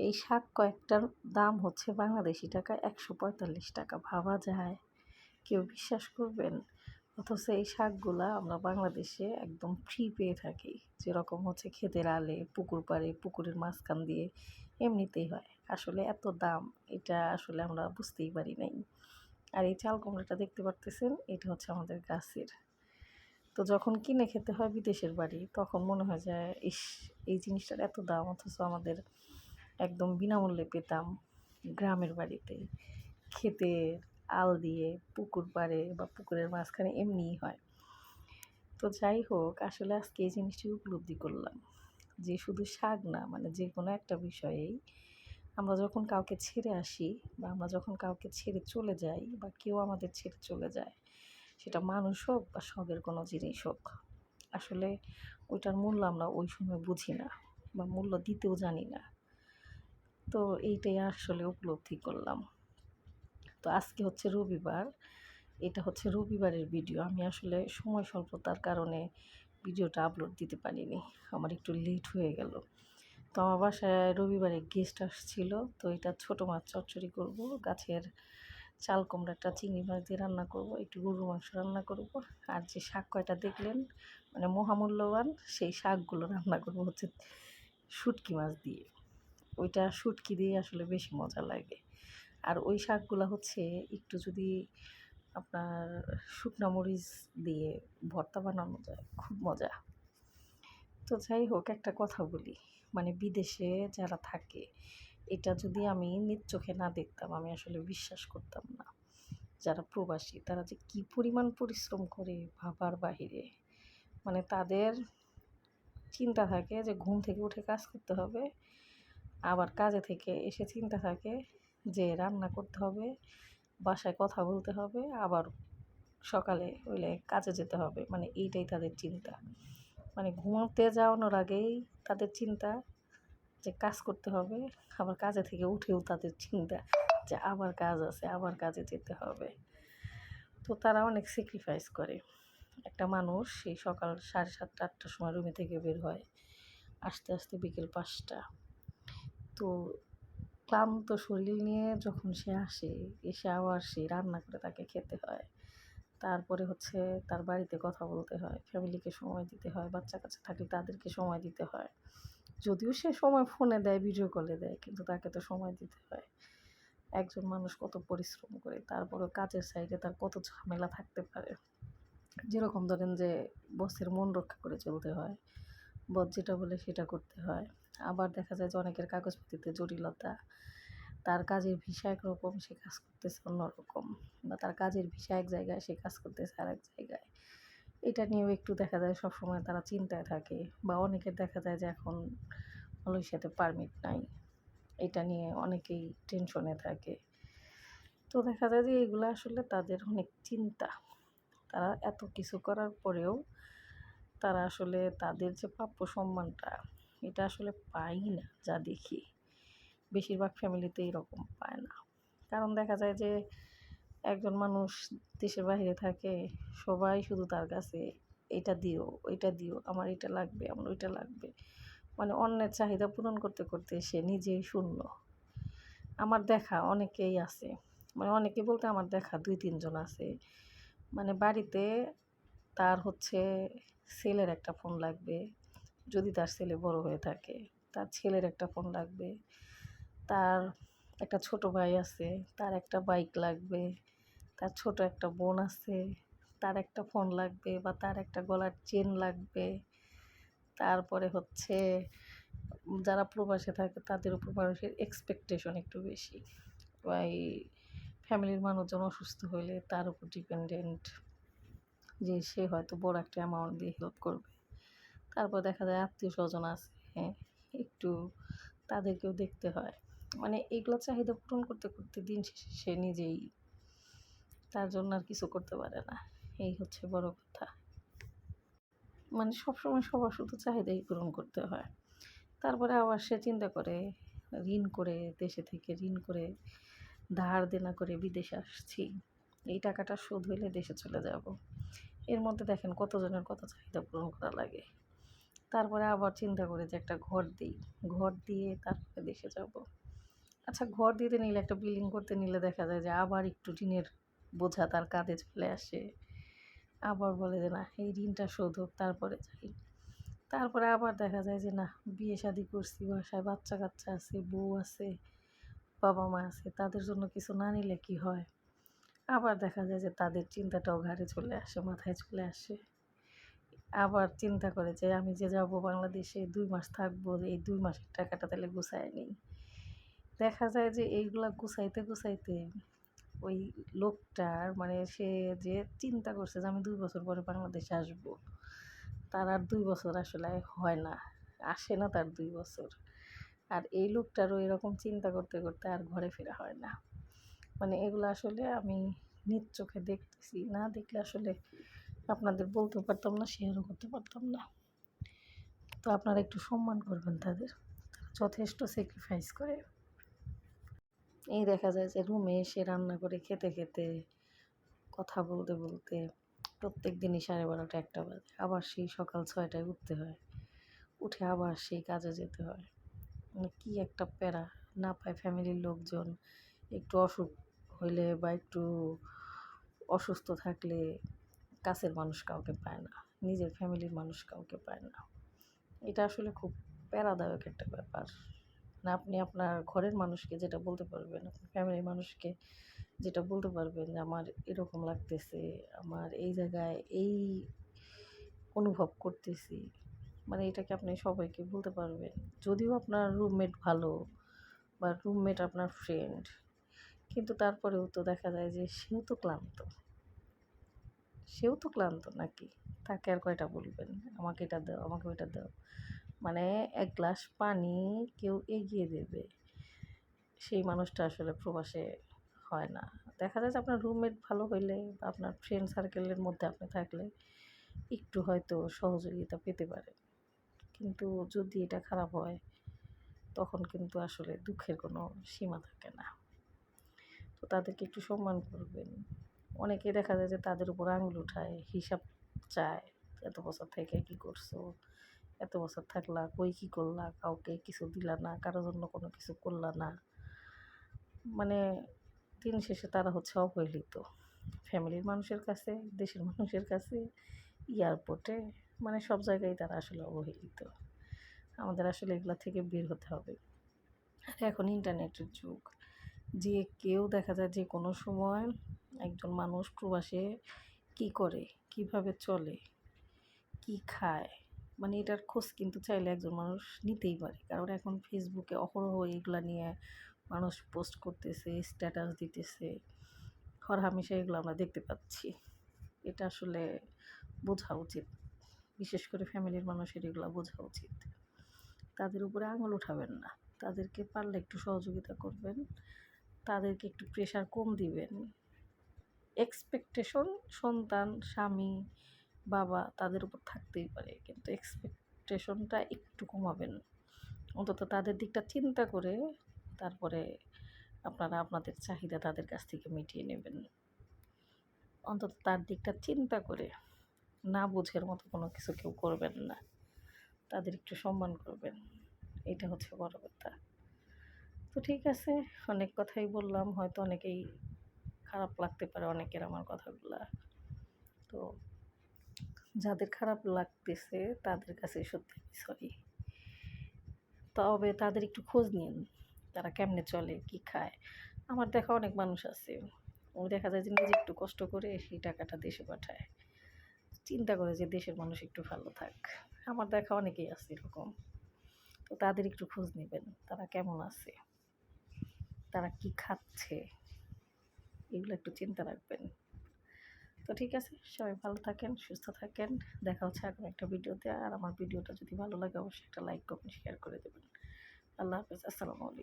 এই শাক কয়েকটার দাম হচ্ছে বাংলাদেশি টাকা একশো পঁয়তাল্লিশ টাকা। ভাবা যায়। কেউ বিশ্বাস করবেন? অথচ এই শাকগুলা আমরা বাংলাদেশে একদম ফ্রি পেয়ে থাকি। যেরকম হচ্ছে ক্ষেতের আলে, পুকুর পাড়ে, পুকুরের মাঝখান দিয়ে এমনিতেই হয়। আসলে এত দাম, এটা আসলে আমরা বুঝতেই পারি নাই। আর এই চাল কুমড়োটা দেখতে পারতেছেন? এটা হচ্ছে আমাদের গাছের। তো যখন কিনে খেতে হয় বিদেশের বাড়ি, তখন মনে হয় যে, ইস, এই জিনিসটার এত দাম, অথচ আমাদের একদম বিনামূল্যে পেতাম গ্রামের বাড়িতে। ক্ষেতের আল দিয়ে পুকুর পাড়ে বা পুকুরের মাঝখানে এমনিই হয়। তো যাই হোক আসলে আজকে এই জিনিসটি উপলব্ধি করলাম যে শুধু শাক না মানে যে কোনো একটা বিষয়েই আমরা যখন কাউকে ছেড়ে আসি বা আমরা যখন কাউকে ছেড়ে চলে যাই বা কেউ আমাদের ছেড়ে চলে যায়, সেটা মানুষ হোক বা শখের কোনো জিনিস হোক, আসলে ওইটার মূল্য আমরা ওই সময় বুঝি না বা মূল্য দিতেও জানি না। তো এইটাই আসলে উপলব্ধি করলাম। তো আজকে হচ্ছে রবিবার, এটা হচ্ছে রবিবারের ভিডিও। আমি আসলে সময় স্বল্পতার কারণে ভিডিওটা আপলোড দিতে পারিনি, আমার একটু লেট হয়ে গেল। তো আমার বাসায় রবিবারে গেস্ট আসছিল, তো এটা ছোটো মাছ চচ্চড়ি করব, গাছের চাল কুমড়াটা চিংড়ি মাছ দিয়ে রান্না করব, একটু গরুর মাংস রান্না করব, আর যে শাক কয়টা দেখলেন মানে মহামূল্যবান, সেই শাকগুলো রান্না করব হচ্ছে শুটকি মাছ দিয়ে। ওইটা শুটকি দিয়ে আসলে বেশি মজা লাগে। আর ওই শাকগুলো হচ্ছে একটু যদি আপনার শুকনো মরিচ দিয়ে ভর্তা বানানো যায়, খুব মজা। তো যাই হোক, একটা কথা বলি। মানে বিদেশে যারা থাকে, এটা যদি আমি নিজ চোখে না দেখতাম, আমি আসলে বিশ্বাস করতাম না। যারা প্রবাসী, তারা যে কী পরিমাণ পরিশ্রম করে ভাবার বাহিরে। মানে তাদের চিন্তা থাকে যে, ঘুম থেকে উঠে কাজ করতে হবে আবার কাজে থেকে এসে চিন্তা থাকে যে রান্না করতে হবে, বাসায় কথা বলতে হবে, আবার সকালে হইলে কাজে যেতে হবে। মানে এইটাই তাদের চিন্তা। মানে ঘুমাতে যাওয়ানোর আগেই তাদের চিন্তা যে কাজ করতে হবে, আবার কাজে থেকে উঠেও তাদের চিন্তা যে আবার কাজ আছে, আবার কাজে যেতে হবে। তো তারা অনেক স্যাক্রিফাইস করে। একটা মানুষ সেই সকাল সাড়ে সাতটা, আটটার সময় রুমে থেকে বের হয়, আস্তে আস্তে বিকেল পাঁচটা। তো ক্লান্ত শরীর নিয়ে যখন সে আসে, এসে আবার সে রান্না করে তাকে খেতে হয়। তারপরে হচ্ছে তার বাড়িতে কথা বলতে হয় ফ্যামিলিকে সময় দিতে হয়, বাচ্চা কাচ্চা থাকলে তাদেরকে সময় দিতে হয়। যদিও সে সময় ফোনে দেয় ভিডিও কলে দেয়, কিন্তু তাকে তো সময় দিতে হয়। একজন মানুষ কত পরিশ্রম করে তারপরে কাজের সাইডে তার কত ঝামেলা থাকতে পারে। যেরকম ধরেন যে বসের মন রক্ষা করে চলতে হয়। বস যেটা বলে সেটা করতে হয়। আবার দেখা যায় যে অনেকের কাগজপত্রিতে জটিলতা। তার কাজের ভিসা একরকম, সে কাজ করতেছে অন্যরকম। বা তার কাজের ভিসা এক জায়গায়, সে কাজ করতেছে আর এক জায়গায়। এটা নিয়েও একটু দেখা যায় সবসময় তারা চিন্তায় থাকে। বা অনেকের দেখা যায় যে এখন মালয়েশিয়াতে পারমিট নাই। এটা নিয়ে অনেকেই টেনশনে থাকে। তো দেখা যায় যে এগুলো আসলে তাদের অনেক চিন্তা। তারা এত কিছু করার পরেও তারা আসলে তাদের যে প্রাপ্য সম্মানটা, এটা আসলে পাই না যা দেখি। বেশিরভাগ ফ্যামিলিতে এরকম পায় না। কারণ দেখা যায় যে, একজন মানুষ দেশের বাইরে থাকে, সবাই শুধু তার কাছে, এটা দিও, ওইটা দিও, আমার এটা লাগবে, আমার ওইটা লাগবে। মানে অন্যের চাহিদা পূরণ করতে করতে সে নিজেই শূন্য। আমার দেখা অনেকেই আছে মানে অনেকে বলতে আমার দেখা দুই, তিনজন আছে। মানে বাড়িতে তার হচ্ছে ছেলের একটা ফোন লাগবে, যদি তার ছেলে বড় হয়ে থাকে, তার ছেলের একটা ফোন লাগবে, তার একটা ছোট ভাই আছে, তার একটা বাইক লাগবে, তার ছোট একটা বোন আছে, তার একটা ফোন লাগবে বা তার একটা গলার চেন লাগবে। তারপরে হচ্ছে, যারা প্রবাসে থাকে তাদের উপর মানুষের এক্সপেকটেশন একটু বেশি। এই ফ্যামিলির মানুষজন অসুস্থ হইলে তার উপর ডিপেন্ডেন্ট যে সে হয়তো বড় একটা অ্যামাউন্ট দিয়ে হেল্প করবে। তারপর দেখা যায় আত্মীয় স্বজন আছে হ্যাঁ একটু তাদেরকেও দেখতে হয়। মানে এগুলো চাহিদা পূরণ করতে করতে দিন শেষে সে নিজেই তার জন্য আর কিছু করতে পারে না। এই হচ্ছে বড় কথা। মানে সবসময় সবার শুধু চাহিদাই পূরণ করতে হয়। তারপরে আবার সে চিন্তা করে, ঋণ করে দেশে থেকে ঋণ করে ধার দেনা করে বিদেশে আসছি। এই টাকাটা শোধ হইলে দেশে চলে যাব। এর মধ্যে দেখেন কতজনের কত চাহিদা পূরণ করা লাগে। তারপরে আবার চিন্তা করে যে একটা ঘর দিই। ঘর দিয়ে তারপরে দেশে যাব। আচ্ছা ঘর দিতে নিলে একটা বিল্ডিং করতে নিলে দেখা যায় যে আবার একটু ঋণের বোঝা তার কাঁধে চলে আসে। আবার বলে যে না, এই ঋণটা শোধ হোক, তারপরে যাই। তারপরে আবার দেখা যায় যে না, বিয়ে শাদি করছি, বাসায় বাচ্চা কাচ্চা আছে, বউ আছে বাবা মা আছে, তাদের জন্য কিছু না নিলে কি হয়? আবার দেখা যায় যে তাদের চিন্তাটাও ঘাড়ে চলে আসে, মাথায় চলে আসে। আবার চিন্তা করে যে আমি যে যাব বাংলাদেশে, দুই মাস থাকব, এই দুই মাসের টাকাটা তাহলে গুছায় নিই। দেখা যায় যে এইগুলা গুছাইতে গুছাইতে ওই লোকটার মানে সে যে চিন্তা করছে যে আমি দুই বছর পরে বাংলাদেশে আসব, তার আর দুই বছর আসলে হয় না, আসে না তার দুই বছর। আর এই লোকটারও এরকম চিন্তা করতে করতে আর ঘরে ফেরা হয় না। মানে এগুলো আসলে আমি নিজ চোখে দেখতেছি। না দেখলে আসলে আপনাদের বলতে পারতাম না শেয়ারও করতে পারতাম না। তো আপনারা একটু সম্মান করবেন তাদের। যথেষ্ট স্যাক্রিফাইস করে। এই দেখা যায় যে রুমে এসে রান্না করে খেতে খেতে, কথা বলতে বলতে প্রত্যেক দিনই সাড়ে বারোটা, একটা বাজে। আবার সেই সকাল ছয়টায় উঠতে হয়। উঠে আবার সেই কাজে যেতে হয়। মানে কী একটা প্যারা। না পায় ফ্যামিলির লোকজন। একটু অসুখ হইলে বা একটু অসুস্থ থাকলে কাছের মানুষ কাউকে পায় না, নিজের ফ্যামিলির মানুষ কাউকে পায় না। এটা আসলে খুব প্যারাদায়ক একটা ব্যাপার। না, আপনি আপনার ঘরের মানুষকে যেটা বলতে পারবেন, আপনার ফ্যামিলির মানুষকে যেটা বলতে পারবেন যে, আমার এরকম লাগতেছে, আমার এই জায়গায় এই অনুভব করতেছি। মানে এটাকে আপনি সবাইকে বলতে পারবেন? যদিও আপনার রুমমেট ভালো বা রুমমেট আপনার ফ্রেন্ড কিন্তু তারপরেও তো দেখা যায় যে সেও তো ক্লান্ত। সেও তো ক্লান্ত নাকি? তাকে আর কয়টা বলবেন? আমাকে এটা দাও, আমাকে ওইটা দাও। মানে এক গ্লাস পানি কেউ এগিয়ে দেবে, সেই মানুষটা আসলে প্রবাসে হয় না। দেখা যায় যে আপনার রুমমেট ভালো হইলে বা আপনার ফ্রেন্ড সার্কেলের মধ্যে আপনি থাকলে একটু হয়তো সহযোগিতা পেতে পারেন। কিন্তু যদি এটা খারাপ হয়, তখন কিন্তু আসলে দুঃখের কোনো সীমা থাকে না। তো তাদেরকে একটু সম্মান করবেন। অনেকে দেখা যায় যে তাদের উপর আঙুল উঠায়, হিসাব চায় এত বছর থেকে কী করছ, এত বছর থাকলা, কই কী করলা, কাউকে কিছু দিলা না, কারোর জন্য কোনো কিছু করলা না। মানে দিন শেষে তারা হচ্ছে অবহেলিত। ফ্যামিলির মানুষের কাছে, দেশের মানুষের কাছে, এয়ারপোর্টে মানে সব জায়গায় তারা আসলে অবহেলিত। আমাদের আসলে এগুলো থেকে বের হতে হবে। এখন ইন্টারনেটের যুগ। যে কেউ দেখা যায় যে কোনো সময় একজন মানুষ প্রবাসে কী করে, কীভাবে চলে, কি খায় মানে এটার খোঁজ কিন্তু চাইলে একজন মানুষ নিতেই পারে। কারণ এখন ফেসবুকে অহরহ এগুলা নিয়ে মানুষ পোস্ট করতেছে স্ট্যাটাস দিতেছে হরহামেশা এগুলো আমরা দেখতে পাচ্ছি। এটা আসলে বোঝা উচিত। বিশেষ করে ফ্যামিলির মানুষের এগুলো বোঝা উচিত। তাদের উপরে আঙুল উঠাবেন না। তাদেরকে পারলে একটু সহযোগিতা করবেন। তাদেরকে একটু প্রেশার কম দিবেন। এক্সপেকটেশন সন্তান, স্বামী, বাবা তাদের উপর থাকতেই পারে, কিন্তু এক্সপেকটেশনটা একটু কমাবেন। অন্তত তাদের দিকটা চিন্তা করে তারপরে আপনারা আপনাদের চাহিদা তাদের কাছ থেকে মিটিয়ে নেবেন। অন্তত তার দিকটা চিন্তা করে না বুঝের মতো কোনো কিছু কেউ করবেন না। তাদের একটু সম্মান করবেন। এটা হচ্ছে বড় কথা। তো ঠিক আছে, অনেক কথাই বললাম, হয়তো অনেকেই খারাপ লাগতে পারে, অনেকের আমার কথাগুলা। তো যাদের খারাপ লাগতেছে, তাদের কাছে সত্যি সরি তবে তাদের একটু খোঁজ নিন, তারা কেমনে চলে, কি খায়। আমার দেখা অনেক মানুষ আছে ও দেখা যায় যে নিজে একটু কষ্ট করে সেই টাকাটা দেশে পাঠায়। চিন্তা করে যে দেশের মানুষ একটু ভালো থাক। আমার দেখা অনেকেই আছে এরকম। তো তাদের একটু খোঁজ নেবেন, তারা কেমন আছে। তারা কি খাচ্ছে? এগুলো একটু চিন্তা রাখবেন। তো ঠিক আছে, সবাই ভালো থাকেন, সুস্থ থাকেন। দেখা হচ্ছে এখন একটা ভিডিওতে। আর আমার ভিডিওটা যদি ভালো লাগে, অবশ্যই একটা লাইক কমেন্ট শেয়ার করে দেবেন। আল্লাহ হাফেজ, আসসালামু আলাইকুম।